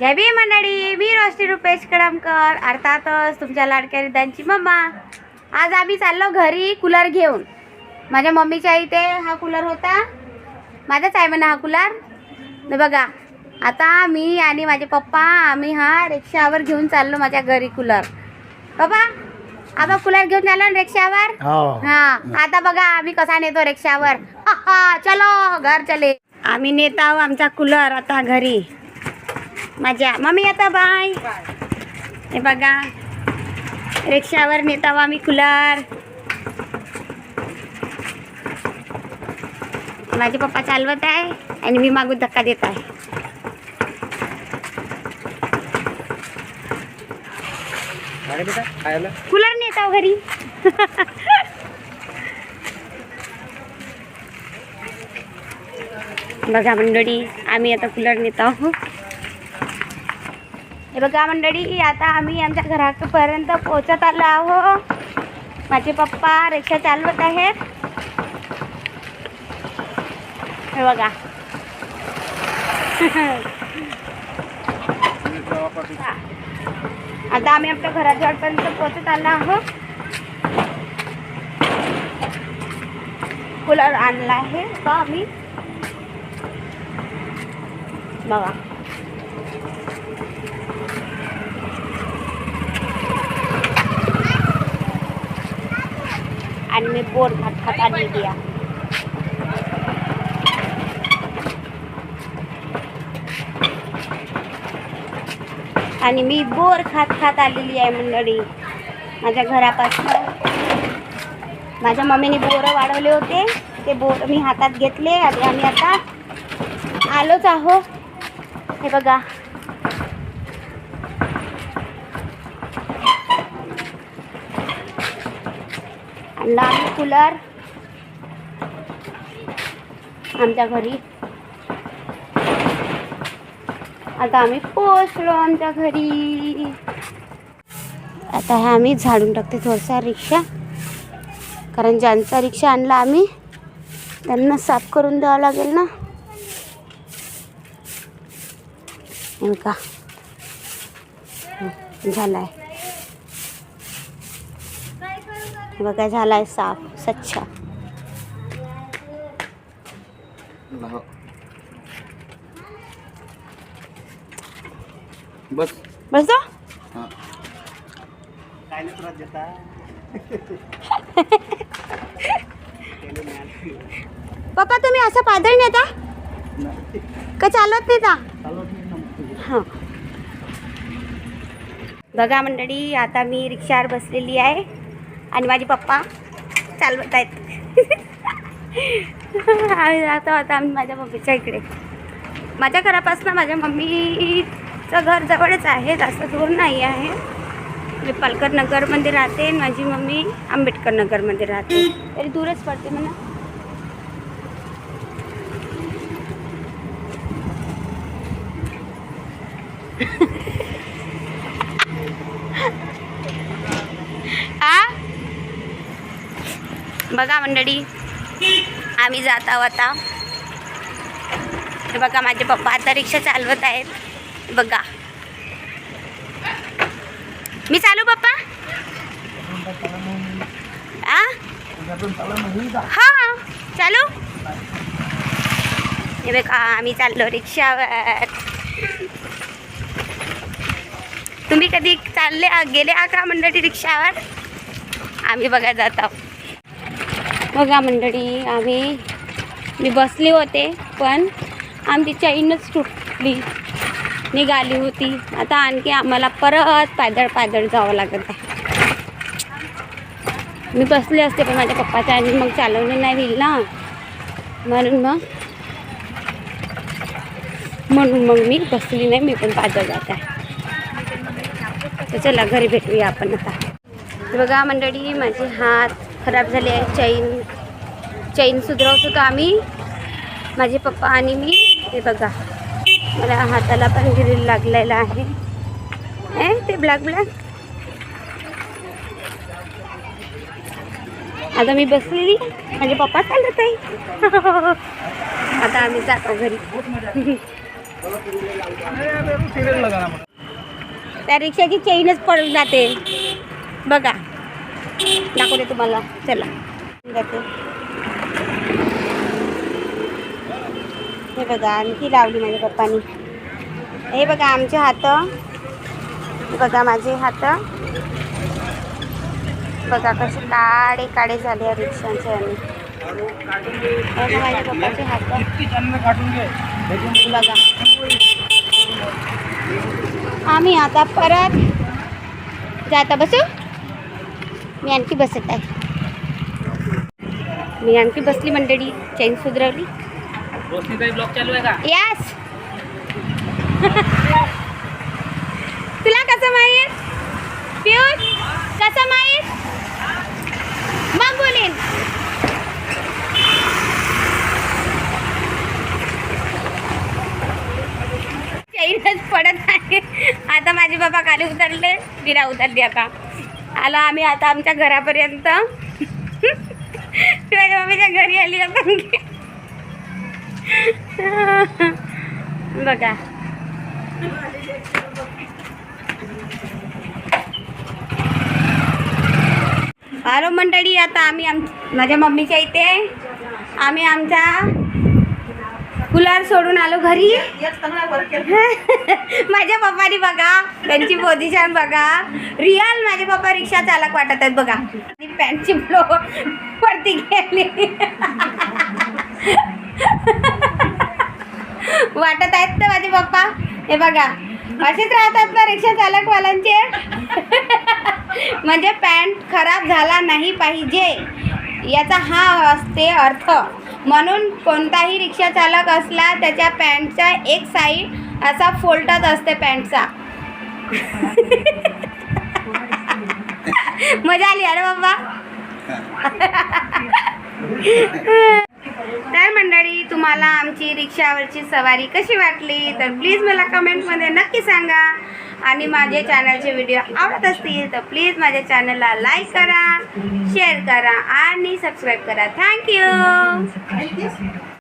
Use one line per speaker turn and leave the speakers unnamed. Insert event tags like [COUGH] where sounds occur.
जय भीम मंडळी मी रोशनी रुपेश कडामकर अर्थातच तुमच्या लाडक्या रिदांची मम्मा. आज आम्ही चाललो घरी कूलर घेऊन. माझ्या मम्मीच्या इथे हा कूलर होता. माझाच आहे म्हणा हा कूलर. बघा आता मी आणि माझे पप्पा आम्ही हा रिक्षावर घेऊन चाललो माझ्या घरी कूलर. पप्पा आपण कूलर घेऊन चाललो ना रिक्षावर?
हो.
हा आता बघा आम्ही कसा नेतो रिक्षावर. चलो घर चले. आम्ही नेत आहो आमचा कूलर आता घरी. माझ्या. मम्मी आता बाय. हे बघा. रिक्षावर नेत आहो आम्ही कूलर. माझे पप्पा चालवत आहे आणि मी मागून धक्का देत आहे. कूलर नेत आहो घरी. बघा मंडळी आम्ही आता कूलर नेत आहोत. हे बघा मंडळी आता आम्ही आमच्या घरापर्यंत पोहोचत आलो आहो माझे पप्पा रिक्षा चालवत आहेत. हे बघा. आता आम्ही आमच्या घराजवळपर्यंत पोहोचत आलो आहोत. कूलर आणला आहे. का आम्ही. बघा. आणि मी बोर खात खात आलेली आणि मी बोर खात खात आलेली आहे मंडळी. माझ्या घरापासून. माझ्या मम्मीने बोरं वाढवले होते. ते बोर मी हातात घेतले आणि आम्ही आता आलोच आहो हे बघा. आणला आम्ही कूलर आमच्या घरी. आता आम्ही पोचलो आमच्या घरी. आता हे आम्ही झाडून टाकते थोडसा रिक्षा. कारण ज्यांचा रिक्षा आणला आम्ही त्यांना साफ करून द्यावं लागेल ना. का झालाय. बघा झालाय साफ स्वच्छ.
बस
बस.
नाही देता
पप्पा तुम्ही असं पादळ नेता? का चालत नेता? हां. बघा मंडळी आता मी रिक्षावर बसलेली आहे. आणि माझे पप्पा चालवत आहेत. आम्ही आता आता आम्ही माझ्या मम्मीच्या इकडे. माझ्या घरापासून माझ्या मम्मीचं घर जवळच आहे जास्त दूर नाही आहे. मी पालकर नगरमध्ये राहते आणि माझी मम्मी आंबेडकर नगरमध्ये राहते. तरी दूरच पडते म्हणा आ बघा मंडळी आम्ही जात आहोत आता. हे बघा माझे पप्पा आता रिक्षा चालवत आहेत. बघा. मी चालू पप्पा? आ? हा चालू. हे बघा आम्ही चाललो रिक्षावर. तुम्ही कधी चालले गेले आ का मंडळी रिक्षावर? आम्ही बघा जात आहोत. बघा मंडळी आम्ही मी बसले होते पण आमची चैनच तुटली. निघाली होती. आता आणखी आम्हाला परत पायदळ पायदळ जावं लागत आहे. मी बसले असते पण माझ्या पप्पाच्या आणि मग चालवणं नाही होईल ना. म्हणून मग म्हणून मग मी बसली नाही मी पण पायदळ जात आहे. तर चला घरी भेटूया आपण आता. बघा मंडळी माझे हात खराब झाले आहे. चैन चैन सुधरवत होतो आम्ही. माझे पप्पा आणि मी. हे बघा. मला हाताला पण गिरील लागलेला आहे. ए ते ब्लॅक ब्लॅक आता मी बसलेली. माझे पप्पा चालत आहे. [LAUGHS] आता आम्ही जातो घरी. त्या रिक्षाची चेनच पडून जाते. बघा. दाखवते तुम्हाला. चला. जाते. हे बघा आणखी लावली माझ्या पप्पानी. हे बघा आमचे हात. बघा माझे हात. बघा कसे काळे काळे झाले या रिक्षांचे आणि. बघा माझ्या पप्पाचे हात. बघा. आम्ही आता परत जाता बसू? मी आणखी बसत आहे. मी आणखी बसली मंडळी चैन सुधरवली. यस तुला कसं माहीत? पियुष कसं माहीत? मग बोलीन. चैनच पडत आहे आता माझे बाबा खाली उतरले विरा उतरली आता. आलो आम्ही आता आमच्या घरापर्यंत. [LAUGHS] माझ्या मम्मीच्या घरी आली आपण [LAUGHS] बघा. हॅलो मंडळी आता आम्ही आम माझ्या मम्मीच्या इथे. आम्ही आमच्या कुलर सोडून आलो घरी. [LAUGHS] माझ्या पप्पानी बघा त्यांची पोझिशन बघा. रिअल माझे पप्पा रिक्षा चालक वाटत आहेत बघा. आणि पॅन्टची फ्लो वरती गेली. [LAUGHS] वाटत आहेत ना माझे पप्पा? हे बघा असेच राहतात ना रिक्षा चालकवाल्यांचे? [LAUGHS] म्हणजे पॅन्ट खराब झाला नाही पाहिजे. याचा हा असते अर्थ. म्हणून कोणताही रिक्षाचालक असला त्याच्या पॅन्टचा एक साईड असा फोल्टत असते पॅन्टचा. [LAUGHS] मजा आली अरे बाबा. [LAUGHS] तर मंडळी तुम्हाला आमची रिक्षावरची सवारी कशी वाटली? तर प्लीज मला कमेंटमध्ये नक्की सांगा. आणि माझे चॅनलचे व्हिडिओ आवडत असतील तर प्लीज माझ्या चॅनलला लाईक करा शेअर करा आणि सबस्क्राईब करा. थँक्यू